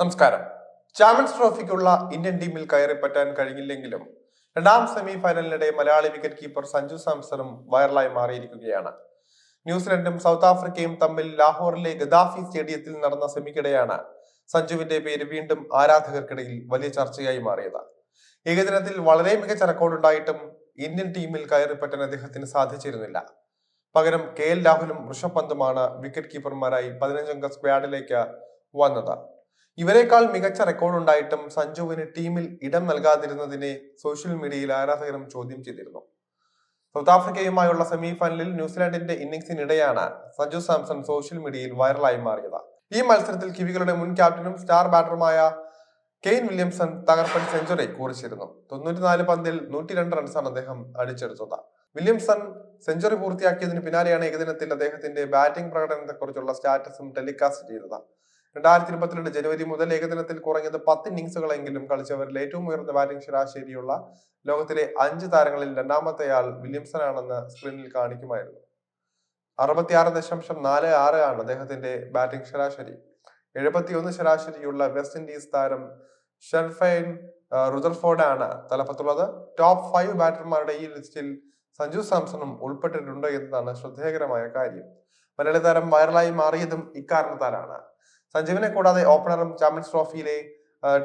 നമസ്കാരം. Champions ട്രോഫിക്കുള്ള Indian ടീമിൽ കയറി പറ്റാൻ കഴിഞ്ഞില്ലെങ്കിലും രണ്ടാം സെമി ഫൈനലിനിടെ മലയാളി വിക്കറ്റ് കീപ്പർ സഞ്ജു സാംസണും വൈറലായി മാറിയിരിക്കുകയാണ്. ന്യൂസിലൻഡും സൗത്ത് ആഫ്രിക്കയും തമ്മിൽ ലാഹോറിലെ ഗദാഫി സ്റ്റേഡിയത്തിൽ നടന്ന സെമിക്കിടെയാണ് സഞ്ജുവിന്റെ പേര് വീണ്ടും ആരാധകർക്കിടയിൽ വലിയ ചർച്ചയായി മാറിയത്. ഏകദിനത്തിൽ വളരെ മികച്ച റെക്കോർഡ് ഉണ്ടായിട്ടും ഇന്ത്യൻ ടീമിൽ കയറി പറ്റാൻ അദ്ദേഹത്തിന് സാധിച്ചിരുന്നില്ല. പകരം കെ എൽ രാഹുലും ഋഷഭ് പന്തുമാണ് വിക്കറ്റ് കീപ്പർമാരായി പതിനഞ്ചംഗ സ്ക്വാഡിലേക്ക് വന്നത്. ഇവരെക്കാൾ മികച്ച റെക്കോർഡ് ഉണ്ടായിട്ടും സഞ്ജുവിന് ടീമിൽ ഇടം നൽകാതിരുന്നതിനെ സോഷ്യൽ മീഡിയയിൽ ആരാധകരും ചോദ്യം ചെയ്തിരുന്നു. സൗത്ത് ആഫ്രിക്കയുമായുള്ള സെമി ഫൈനലിൽ ന്യൂസിലാൻഡിന്റെ ഇന്നിംഗ്സിനിടെയാണ് സഞ്ജു സാംസൺ സോഷ്യൽ മീഡിയയിൽ വൈറലായി മാറിയത്. ഈ മത്സരത്തിൽ കിവികളുടെ മുൻ ക്യാപ്റ്റനും സ്റ്റാർ ബാറ്ററുമായ കെയ്ൻ വില്യംസൺ തകർപ്പൻ സെഞ്ചുറി കുറിച്ചിരുന്നു. തൊണ്ണൂറ്റിനാല് പന്തിൽ നൂറ്റി രണ്ട് റൺസാണ് അദ്ദേഹം അടിച്ചെടുത്തത്. വില്യംസൺ സെഞ്ചുറി പൂർത്തിയാക്കിയതിന് പിന്നാലെയാണ് ഏകദിനത്തിൽ അദ്ദേഹത്തിന്റെ ബാറ്റിംഗ് പ്രകടനത്തെക്കുറിച്ചുള്ള സ്റ്റാറ്റസും ടെലികാസ്റ്റ് ചെയ്തത്. രണ്ടായിരത്തി ഇരുപത്തിരണ്ട് ജനുവരി മുതൽ ഏകദിനത്തിൽ കുറഞ്ഞത് പത്ത് ഇന്നിംഗ്സുകളെങ്കിലും കളിച്ചവരിൽ ഏറ്റവും ഉയർന്ന ബാറ്റിംഗ് ശരാശരിയുള്ള ലോകത്തിലെ അഞ്ച് താരങ്ങളിൽ രണ്ടാമത്തെയാൾ വില്യംസൺ ആണെന്ന് സ്ക്രീനിൽ കാണിക്കുമായിരുന്നു. അറുപത്തിയാറ് ദശാംശം നാല് ആറ് ആണ് അദ്ദേഹത്തിന്റെ ബാറ്റിംഗ് ശരാശരി. എഴുപത്തിയൊന്ന് ശരാശരിയുള്ള വെസ്റ്റ് ഇൻഡീസ് താരം ഷെർഫൈൻ റുദർഫോർഡ് ആണ് തലപ്പത്തുള്ളത്. ടോപ്പ് ഫൈവ് ബാറ്റർമാരുടെ ഈ ലിസ്റ്റിൽ സഞ്ജു സാംസണും ഉൾപ്പെട്ടിട്ടുണ്ട് എന്നതാണ് ശ്രദ്ധേയകരമായ കാര്യം. മലയാളി താരം വൈറലായി മാറിയതും ഇക്കാരണത്താലാണ്. സഞ്ജുവിനെ കൂടാതെ ഓപ്പണറും ചാമ്പ്യൻസ് ട്രോഫിയിലെ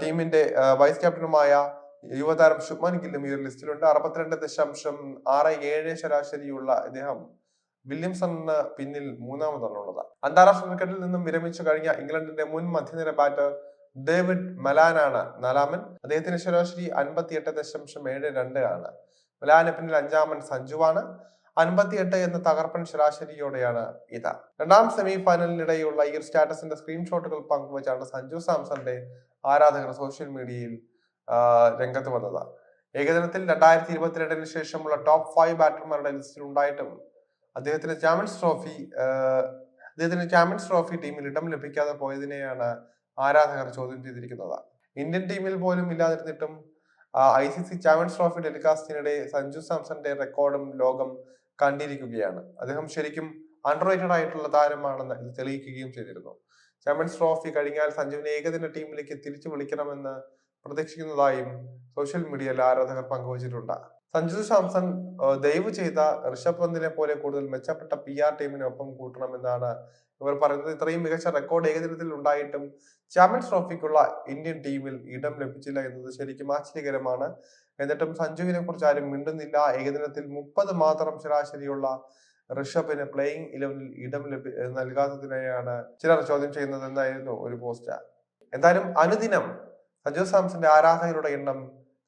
ടീമിന്റെ വൈസ് ക്യാപ്റ്റനുമായ യുവതാരം ശുഭ്മാൻ ഗില്ലും ഈ ഒരു ലിസ്റ്റിലുണ്ട്. അറുപത്തിരണ്ട് ദശാംശം ആറ് ഏഴ് ശരാശരിയുള്ള ഇദ്ദേഹം വില്യംസണിന് പിന്നിൽ മൂന്നാമതാണുള്ളത്. അന്താരാഷ്ട്ര ക്രിക്കറ്റിൽ നിന്നും വിരമിച്ചു കഴിഞ്ഞ ഇംഗ്ലണ്ടിന്റെ മുൻ മധ്യനിര ബാറ്റർ ഡേവിഡ് മലാനാണ് നാലാമൻ. അദ്ദേഹത്തിന്റെ ശരാശരി അൻപത്തിയെട്ട് ദശാംശം ഏഴ് രണ്ട് ആണ്. മലാന് പിന്നിൽ അഞ്ചാമൻ സഞ്ജുവാണ്. അൻപത്തിയെട്ട് എന്ന തകർപ്പൻ ശരാശരിയോടെയാണ് ഇത്. രണ്ടാം സെമി ഫൈനലിനിടെയുള്ള ഈ സ്റ്റാറ്റസിന്റെ സ്ക്രീൻഷോട്ടുകൾ പങ്കുവച്ചാണ് സഞ്ജു സാംസന്റെ ആരാധകർ സോഷ്യൽ മീഡിയയിൽ രംഗത്ത് വന്നത്. ഏകദിനത്തിൽ രണ്ടായിരത്തി ഇരുപത്തിരണ്ടിന് ശേഷമുള്ള ടോപ്പ് ഫൈവ് ബാറ്റർമാരുടെ ലിസ്റ്റിൽ ഉണ്ടായിട്ടും അദ്ദേഹത്തിന് ചാമ്പ്യൻസ് ട്രോഫി അദ്ദേഹത്തിന് ചാമ്പ്യൻസ് ട്രോഫി ടീമിൽ ഇടം ലഭിക്കാതെ പോയതിനെയാണ് ആരാധകർ ചോദ്യം ചെയ്തിരിക്കുന്നത്. ഇന്ത്യൻ ടീമിൽ പോലും ഇല്ലാതിരുന്നിട്ടും I C C champions trophy ടെലികാസ്റ്റിനിടെ Sanju സാംസന്റെ റെക്കോർഡും ലോകം കണ്ടിരിക്കുകയാണ്. അദ്ദേഹം ശരിക്കും അൺറേറ്റഡ് ആയിട്ടുള്ള താരമാണെന്ന് ഇത് തെളിയിക്കുകയും ചെയ്തിരുന്നു. ചാമ്പ്യൻസ് ട്രോഫി കഴിഞ്ഞാൽ സഞ്ജുവിനെ ഏകദിന ടീമിലേക്ക് തിരിച്ചു വിളിക്കണമെന്ന് പ്രതീക്ഷിക്കുന്നതായും സോഷ്യൽ മീഡിയയിൽ ആരാധകർ പങ്കുവച്ചിട്ടുണ്ട്. സഞ്ജു സാംസൺ ദയവ് ചെയ്ത ഋഷഭ് പന്തിനെ പോലെ കൂടുതൽ മെച്ചപ്പെട്ട പി ആർ ടീമിനൊപ്പം കൂട്ടണമെന്നാണ് ഇവർ പറയുന്നത്. ഇത്രയും മികച്ച റെക്കോർഡ് ഏകദിനത്തിൽ ഉണ്ടായിട്ടും ചാമ്പ്യൻസ് ട്രോഫിക്കുള്ള ഇന്ത്യൻ ടീമിൽ ഇടം ലഭിച്ചില്ല എന്നത് ശരിക്കും ആശ്ചര്യകരമാണ്. എന്നിട്ടും സഞ്ജുവിനെ കുറിച്ച് ആരും മിണ്ടുന്നില്ല. ഏകദിനത്തിൽ മുപ്പത് മാത്രം ശരാശരിയുള്ള ഋഷഭിന് പ്ലേയിങ് ഇലവനിൽ ഇടം ലഭി നൽകാത്തതിനെയാണ് ചിലർ ചോദ്യം ചെയ്യുന്നത്. എന്നായിരുന്നു ഒരു പോസ്റ്റ് എന്തായാലും അനുദിനം സഞ്ജു സാംസന്റെ ആരാധകരുടെ എണ്ണം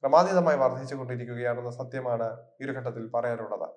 ക്രമാതീതമായി വർദ്ധിച്ചുകൊണ്ടിരിക്കുകയാണെന്ന സത്യമാണ് ഒരു ഘട്ടത്തിൽ പറയാനുള്ളത്.